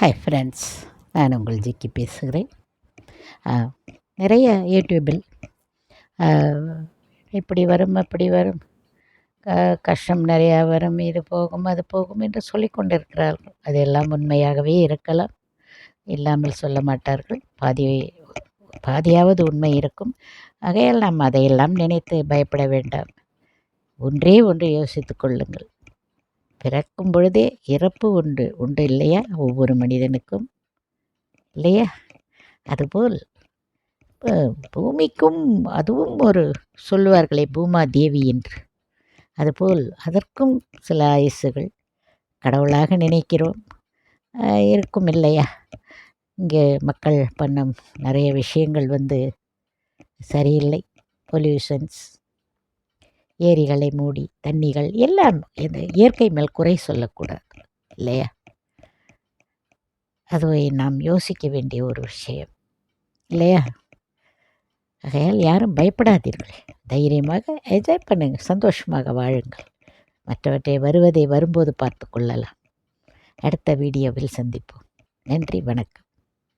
Hi friends நான் உங்கள் ஜிக்கி பேசுகிறேன். ஆ, நிறைய யூடியூபில் இப்படி வரும் அப்படி வரும். க- கஷ்டம் நிறையா வரும் இது போகும் அது போகும் என்று சொல்லி கொண்டிருக்கிறார்கள். அதெல்லாம் உண்மையாகவே இருக்கலாம். இல்லாமல் சொல்ல மாட்டார்கள். பாதி பாதியாவது உண்மை இருக்கும். ஆகையால் நாம் அதையெல்லாம் நினைத்து பயப்பட வேண்டாம். ஒன்றே ஒன்று யோசித்து கொள்ளுங்கள். பிறக்கும் பொழுதே இறப்பு உண்டு. உண்டு இல்லையா? ஒவ்வொரு மனிதனுக்கும். இல்லையா? அதுபோல் பூமிக்கும் அதுவும் ஒரு சொல்வார்களே பூமா தேவி என்று. அதுபோல் அதற்கும் சில ஆயுசுகள். கடவுளாக நினைக்கிறோம். இருக்கும் இல்லையா? இங்கே மக்கள் பண்ணும் நிறைய விஷயங்கள் வந்து சரியில்லை. பொல்யூஷன்ஸ் ஏரிகளை மூடி தண்ணிகள் எல்லாம் இந்த இயற்கை மேல் குறை சொல்லக்கூடாது இல்லையா? அதுவை நாம் யோசிக்க வேண்டிய ஒரு விஷயம் இல்லையா? ஆகையால் யாரும் பயப்படாதீர்கள். தைரியமாக என்ஜாய் பண்ணுங்கள் சந்தோஷமாக வாழுங்கள். மற்றவற்றை வருவதை வரும்போது பார்த்து கொள்ளலாம். அடுத்த வீடியோவில் சந்திப்போம். நன்றி வணக்கம்.